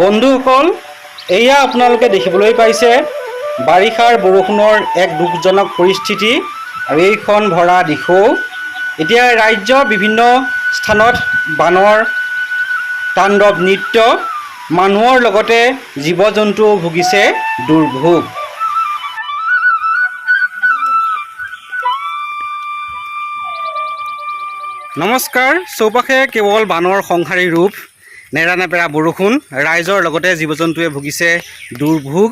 বন্ধুসকল এয়া আপোনালোকে দেখিবলৈ পাইছে বাৰিষাৰ বৰষুণৰ এক দুখজনক পৰিস্থিতি আৰু এইখন ভৰা দিশৌ এতিয়া ৰাজ্যৰ বিভিন্ন স্থানত বানৰ তাণ্ডৱ নৃত্য মানুহৰ লগতে জীৱ জন্তুও ভুগিছে দুৰ্ভোগ। নমস্কাৰ চৌপাশে কেৱল বানৰ সংহাৰী ৰূপ। নেৰানেপেৰা বৰষুণ ৰাইজৰ লগতে জীৱ জন্তুৱে ভুগিছে দুৰ্ভোগ।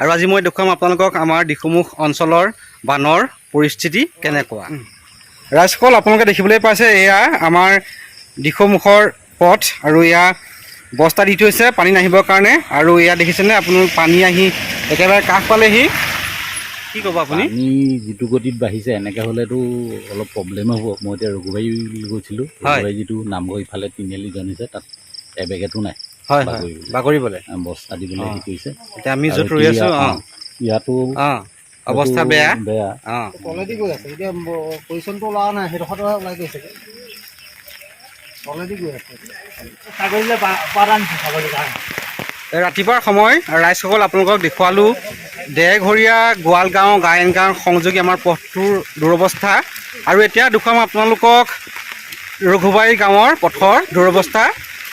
আৰু আজি মই দেখুৱাম আপোনালোকক আমাৰ দিশমুখ অঞ্চলৰ বানৰ পৰিস্থিতি কেনেকুৱা। ৰাইজসকল আপোনালোকে দেখিবলৈ পাইছে এয়া আমাৰ দিশমুখৰ পথ আৰু এয়া বস্তা দি থৈছে পানী নাহিবৰ কাৰণে। আৰু এয়া দেখিছেনে আপোনালোক পানী আহি একেবাৰে কাষ পালেহি। কি ক'ব আপুনি? পানী যিটো গতিত বাঢ়িছে এনেকৈ হ'লেতো অলপ প্ৰব্লেমে হ'ব। মই এতিয়া ৰঘুবাৰী গৈছিলোঁ। হয়। ৰঘুবাৰী যিটো নামঘৰ ইফালে তিনিআলি জনিছে তাত এবেগেতো নাই। হয় হয়। বাগৰিবলৈ। বাগৰিবলৈ। আহ, বস্তা দিবলৈ অঁ। হেৰি কৰিছে এতিয়া আমি য'ত আৰু ৰৈ আছোঁ ইয়াত- অঁ। অঁ, ইয়াতো অঁ অৱস্থা হয়তো বেয়া। বেয়া। অঁ। তলেদি গৈ আছে। এতিয়া পজিশ্যনটো ওলোৱা নাই সেইডোখৰতে ওলাই গৈছে। তলেদি গৈ আছে। ছাগলীলে পাৰা নিছে ছাগলী কাৰণে। এই ৰাতিপুৱাৰ সময় ৰাইজসকল আপোনালোকক দেখুৱালোঁ দেৰঘৰীয়া গোৱালগাঁও গায়ন গাঁও সংযোগী আমাৰ পথটোৰ দুৰৱস্থা। আৰু এতিয়া দেখুৱাম আপোনালোকক ৰঘুবাৰী গাঁৱৰ পথৰ দুৰৱস্থা।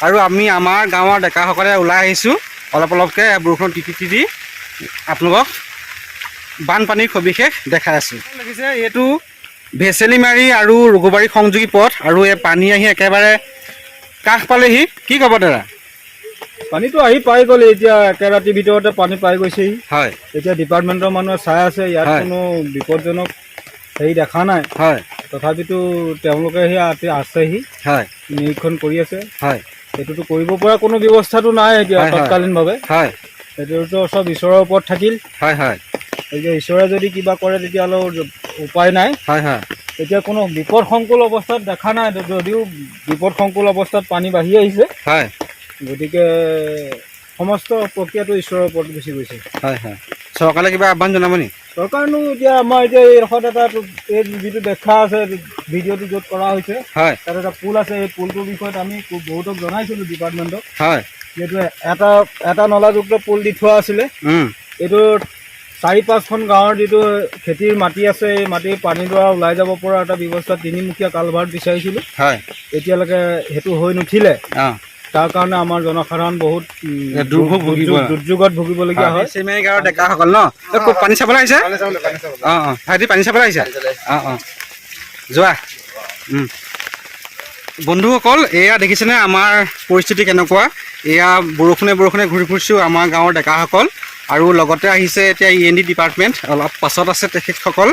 আৰু আমি আমাৰ গাঁৱৰ ডেকাসকলে ওলাই আহিছোঁ। অলপ অলপকৈ বৰষুণত তিতি তিতি আপোনালোকক বানপানীৰ সবিশেষ দেখাই আছোঁ। লাগিছে এইটো ভেচেলিমাৰী আৰু ৰঘুবাৰী সংযোগী পথ আৰু এই পানী আহি একেবাৰে কাষ পালেহি। কি ক'ব দাদা? পানীটো আহি পাই গ'ল এতিয়া একে ৰাতিৰ ভিতৰতে পানী পাই গৈছেহি। হয়। এতিয়া ডিপাৰ্টমেণ্টৰ মানুহে চাই আছে ইয়াত কোনো বিপদজনক হেৰি দেখা নাই। হয়। তথাপিতো তেওঁলোকে আতি আছেহি। হয়। নিৰীক্ষণ কৰি আছে। হয়। সেইটোতো কৰিব পৰা কোনো ব্যৱস্থাটো নাই এতিয়া। তৎকালীনভাৱে। হয়। সেইটোতো চব ঈশ্বৰৰ ওপৰত থাকিল। হয় হয়। এতিয়া ঈশ্বৰে যদি কিবা কৰে তেতিয়াহ'লে উপায় নাই। হয় হয়। এতিয়া কোনো বিপদসংকুল অৱস্থাত দেখা নাই যদিও বিপদসংকুল অৱস্থাত পানী বাঢ়ি আহিছে। হয়। গতিকে সমস্ত প্ৰক্ৰিয়াটো ঈশ্বৰৰ ওপৰত গুচি গৈছে। হয় হয়। চৰকাৰে কিবা আহ্বান জনাব নি? চৰকাৰেনো এতিয়া আমাৰ এতিয়া এই এডোখৰত এটা এই যিটো দেখা আছে ভিডিঅ'টো য'ত কৰা হৈছে হয়। তাত এটা পুল আছে এই পুলটোৰ বিষয়ত আমি বহুতক জনাইছিলোঁ ডিপাৰ্টমেণ্টক। হয়। যিহেতু এটা এটা নলাযুক্ত পুল দি থোৱা আছিলে। এইটো চাৰি পাঁচখন গাঁৱৰ যিটো খেতিৰ মাটি আছে এই মাটিৰ পানীডৰা ওলাই যাব পৰা এটা ব্যৱস্থা তিনিমুখীয়া কালভাৰ্ট বিচাৰিছিলোঁ। হয়। এতিয়ালৈকে সেইটো হৈ নুঠিলে। তাৰ কাৰণে আমাৰ জনসাধাৰণ বহুত দুৰ্যোগত ভুগিবলগীয়া হয়। চিমেৰী গাঁৱৰ ডেকাসকল ন? পানী চাবলৈ আহিছে? অঁ অঁ। ভাইটি পানী চাবলৈ আহিছে? অঁ অঁ। যোৱা। বন্ধুসকল এয়া দেখিছেনে আমাৰ পৰিস্থিতি কেনেকুৱা? এয়া বৰষুণে বৰষুণে ঘূৰি ফুৰিছোঁ আমাৰ গাঁৱৰ ডেকাসকল। আৰু লগতে আহিছে এতিয়া ই এন ডি ডিপাৰ্টমেণ্ট। অলপ পাছত আছে তেখেতসকল।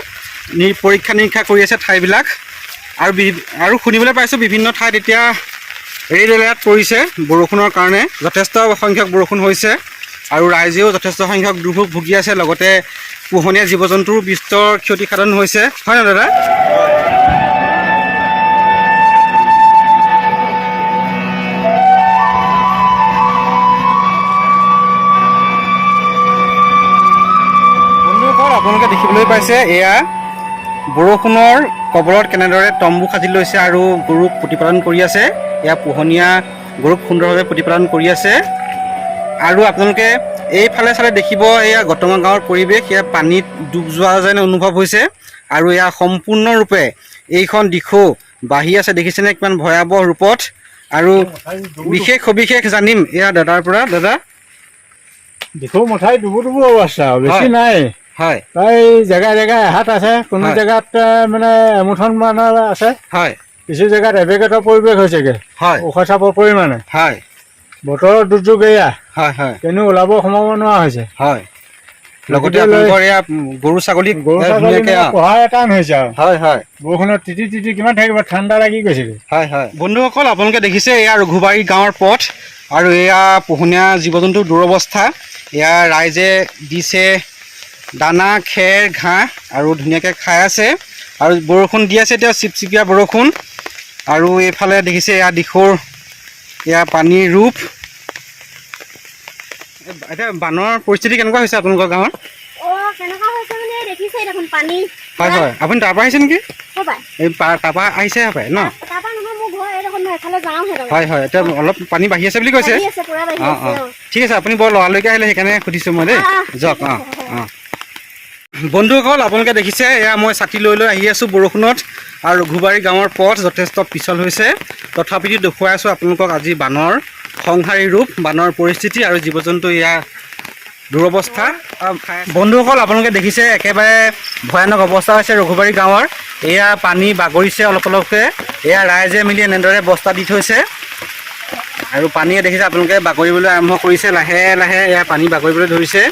নি পৰীক্ষা নিৰীক্ষা কৰি আছে ঠাইবিলাক। আৰু বি- আৰু শুনিবলৈ পাইছোঁ বিভিন্ন ঠাইত এতিয়া ৰেড এলাৰ্ট পৰিছে বৰষুণৰ কাৰণে। যথেষ্ট সংখ্যক বৰষুণ হৈছে আৰু ৰাইজেও যথেষ্ট সংখ্যক দুৰ্ভোগ ভুগি আছে। লগতে পোহনীয়া জীৱ জন্তুৰো বিস্তৰ ক্ষতিসাধন হৈছে। হয় নহয় দাদা? আপোনালোকে দেখিবলৈ পাইছে এয়া বৰষুণৰ কবলত কেনেদৰে তম্বু সাজি লৈছে আৰু গৰুক প্ৰতিপালন কৰি আছে। এয়া পোহনীয়া গৰুক সুন্দৰভাৱে প্ৰতিপালন কৰি আছে। আৰু আপোনালোকে এইফালে চালে দেখিব এয়া গটঙা গাঁৱৰ পৰিৱেশ এয়া পানীত ডুব যোৱা যেন অনুভৱ হৈছে। আৰু এয়া সম্পূৰ্ণৰূপে এইখন দিশো বাঢ়ি আছে দেখিছেনে কিমান ভয়াৱহ ৰূপত। আৰু বিশেষ সবিশেষ জানিম এয়া দাদাৰ পৰা। দাদা? দিখৌ মঠাই ডুবু ডুবু অৱস্থা বেছি নাই। হয়। প্ৰায় জেগাই জেগাই এহাত আছে কোনো। জেগাত মানে এমুঠন মানৰ আছে। হয়। কিছু জেগাত এবেগেটৰ পৰিৱেশ হৈছেগে। হয়। ওখ চাপৰ পৰিমাণে। হয়। বতৰৰ দুৰ্যোগ এয়া। হয় হয়। কেনো ওলাব সোমাব নোৱাৰা হৈছে। হয়। লগতে আপোনালোকৰ এয়া গৰু ছাগলী গৰু ছাগলী ধুনীয়াকে মানে পঢ়াৰ টান হৈছে আৰু। হয় হয়। বৰষুণত তিতি তিতি কিমান থাকিব ঠাণ্ডা লাগি গৈছেগে। হয় হয়। বন্ধুসকল আপোনালোকে দেখিছে এয়া ৰঘুবাৰী গাঁৱৰ পথ আৰু এয়া পোহনীয়া জীৱ জন্তুৰ দুৰৱস্থা। এয়া ৰাইজে দিছে দানা খেৰ ঘাঁহ আৰু ধুনীয়াকৈ খাই আছে। আৰু বৰষুণ দি আছে এতিয়া চিপচিপীয়া বৰষুণ। আৰু এইফালে দেখিছে এয়া দিশৰ এয়া পানীৰ ৰূপ। এতিয়া বানৰ পৰিস্থিতি কেনেকুৱা হৈছে আপোনালোকৰ গাঁৱত মানে হয় হয়। আপুনি তাৰ পৰা আহিছে নেকি? ক'বাই এই পা- তাৰপৰা আহিছে হপায় ন। হয় হয়। এতিয়া অলপ পানী বাঢ়ি আছে বুলি কৈছে। পুৰা অঁ অঁ। ঠিক আছে আপুনি বৰ লৰালৰিকে আহিলে সেইকাৰণে সুধিছোঁ মই দেই। যাওক অঁ অঁ। বন্ধুসকল আপোনালোকে দেখিছে এয়া মই ছাতি লৈ লৈ আহি আছোঁ বৰষুণত আৰু ৰঘুবাৰী গাঁৱৰ পথ যথেষ্ট পিছল হৈছে। তথাপিতো দেখুৱাই আছোঁ আপোনালোকক আজি বানৰ সংহাৰী ৰূপ বানৰ পৰিস্থিতি আৰু জীৱ জন্তু এয়া দুৰৱস্থা। বন্ধুসকল আপোনালোকে দেখিছে একেবাৰে ভয়ানক অৱস্থা হৈছে ৰঘুবাৰী গাঁৱৰ। এয়া পানী বাগৰিছে অলপ অলপকৈ। এয়া ৰাইজে মিলি এনেদৰে বস্তা দি থৈছে। আৰু পানীয়ে দেখিছে আপোনালোকে বাগৰিবলৈ আৰম্ভ কৰিছে। লাহে লাহে এয়া পানী বাগৰিবলৈ ধৰিছে।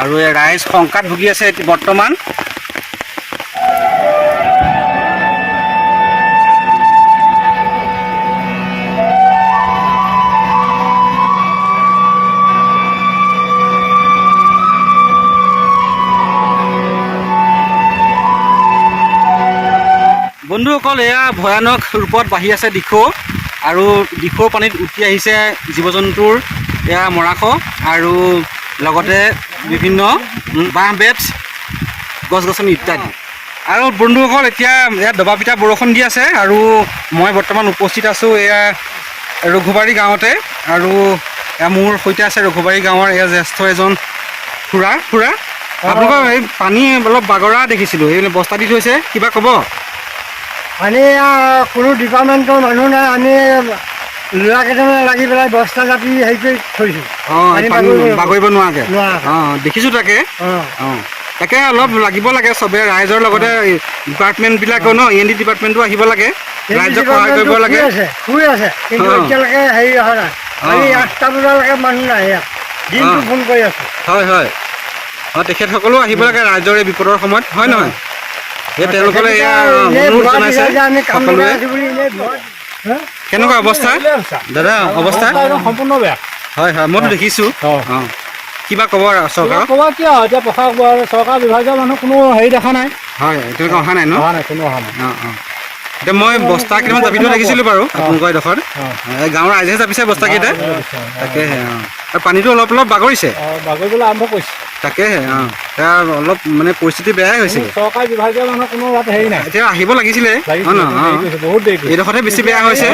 আৰু এয়া ৰাইজ শংকাত ভুগি আছে বৰ্তমান। বন্ধুসকল এয়া ভয়ানক ৰূপত বাঢ়ি আছে দিখৌ আৰু দিখৌৰ পানীত উটি আহিছে জীৱ জন্তুৰ এয়া মৰাশ আৰু লগতে বিভিন্ন বাঁহ বেত গছ গছনি ইত্যাদি। আৰু বন্ধুসকল এতিয়া ইয়াত দবা পিটা বৰষুণ দি আছে আৰু মই বৰ্তমান উপস্থিত আছোঁ এয়া ৰঘুবাৰী গাঁৱতে আৰু এয়া মোৰ সৈতে আছে ৰঘুবাৰী গাঁৱৰ এয়া জ্যেষ্ঠ এজন খুৰা খুৰা। আপোনালোকৰ এই পানী অলপ বাগৰা দেখিছিলোঁ এই বস্তা দি থৈছে কিবা ক'ব? আমি আহ, কোনো ডিপাৰ্টমেণ্টৰ মানুহ নাই আমি ল'ৰা কেইটামান লাগি পেলাই বস্তা জাপি হেৰি কৰি থৈছোঁ। বাগৰিব নোৱাৰাকে। অঁ দেখিছোঁ তাকে। অঁ। তাকে অলপ লাগিব লাগে চবে ৰাইজৰ লগতে ডিপাৰ্টমেণ্টবিলাকো ন ই এন ডি ডিপাৰ্টমেণ্টো আহিব লাগে। ৰাইজক সহায় কৰিব লাগে। শুই আছে কিন্তু। এতিয়ালৈকে হেৰি অহা নাই। আমি আঠটা বজালৈকে মানুহ নাই ইয়াত। দিনটো ফোন কৰি আছোঁ। হয় হয়। অঁ তেখেতসকলেও আহিব লাগে ৰাইজৰ এই বিপদৰ সময়ত হয় নহয়? এই তেওঁলোকলৈ এয়া অনুৰোধ জনাইছে সকলোৱে। কেনেকুৱা অৱস্থা? দাদা অৱস্থা? সম্পূৰ্ণ বেয়া। হয় হয় মইতো দেখিছোঁ। অঁ। কিবা ক'ব চৰকাৰক? ক'বা কিয়? এতিয়া প্ৰশাসক চৰকাৰ বিভাগীয় মানুহ কোনো হেৰি দেখা নাই। হয় এতিয়ালৈকে অহা নাই ন? অহা নাই কোনো অহা নাই। অঁ অঁ। এতিয়া মই বস্তা কেইটামান জাপি দেখিছিলোঁ বাৰু আপোনালোকৰ এডোখৰত। গাঁৱৰ ৰাইজেহে জাপিছে বস্তাকেইটা তাকেহে অঁ। পানীটো অলপ অলপ বাগৰিছে? বাগৰিবলৈ আৰম্ভ কৰিছে। তাকেহে অঁ। অলপ মানে পৰিস্থিতি বেয়াই হৈছিলে চৰকাৰী বিভাগীয় মানুহ কোনো ইয়াত হেৰি নাই। এতিয়া আহিব লাগিছিলে। বহুত দেৰি এইডোখৰতে বেছি বেয়া হৈছে।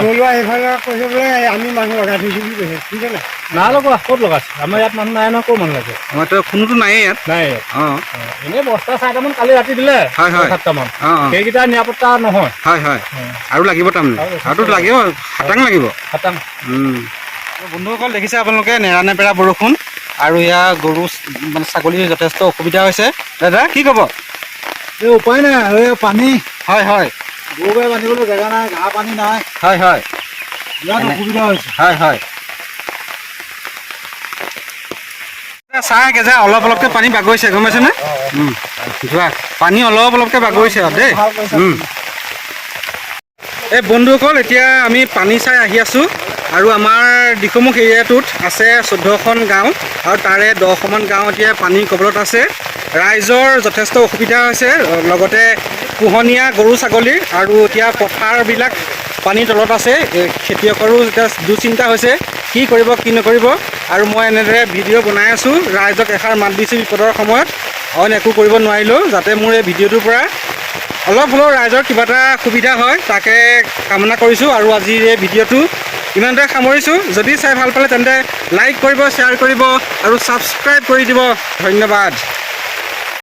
আমি মানুহ লগাই থৈছোঁ বুলি কৈছে। ঠিক আছে নাই? লগোৱা ক'ত লগাইছে? আমাৰ ইয়াত মানুহ নাই নহয় ক'ৰ মানুহ লাগে আমাৰতো কোনোতো নায়েই ইয়াত। নাই অঁ। এনেই বস্তা চাৰিটামান কালি ৰাতি দিলে হয়, হয়। সাতটামান। অঁ সেইকেইটা নিৰাপত্তা নহয়। হয় হয়। আৰু লাগিব তাৰমানে। আৰু লাগিব খাটাং লাগিব। উম। বন্ধুসকল দেখিছে আপোনালোকে নেৰানেপেৰা বৰষুণ আৰু এয়া গৰু মানে ছাগলীৰ যথেষ্ট অসুবিধা হৈছে। দাদা কি ক'ব এই উপায় নাই এই পানী। হয় হয়। গৰু গাই বান্ধিবলৈ জেগা নাই ঘাঁহ পানী নাই। হয় হয়। বিৰাট এনে- অসুবিধা হৈছে। হয় হয়। চাহ একেজা অলপ অলপকৈ পানী বাগৰিছে গম পাইছেনে? যোৱা পানী অলপ অলপকৈ বাগৰিছে আৰু দেই। এই বন্ধুসকল এতিয়া আমি পানী চাই আহি আছোঁ। আৰু আমাৰ দিখৌমুখ এৰিয়াটোত আছে চৈধ্যখন গাঁও আৰু তাৰে দহশমান গাঁও এতিয়া পানীৰ কবলত আছে। ৰাইজৰ যথেষ্ট অসুবিধা হৈছে লগতে পোহনীয়া গৰু ছাগলীৰ আৰু এতিয়া পথাৰবিলাক পানীৰ তলত আছে। খেতিয়কৰো এতিয়া দুচিন্তা হৈছে কি কৰিব কি নকৰিব। আৰু মই এনেদৰে ভিডিঅ' বনাই আছোঁ ৰাইজক এষাৰ মাত দিছোঁ বিপদৰ সময়ত অইন একো কৰিব নোৱাৰিলোঁ যাতে মোৰ এই ভিডিঅ'টোৰ পৰা অলপ হ'লেও ৰাইজৰ কিবা এটা সুবিধা হয় তাকে কামনা কৰিছোঁ। আৰু আজিৰ এই ভিডিঅ'টো ইমানতে সামৰিছোঁ। যদি চাই ভাল পালে তেন্তে লাইক কৰিব শ্বেয়াৰ কৰিব আৰু ছাবস্ক্ৰাইব কৰি দিব। ধন্যবাদ।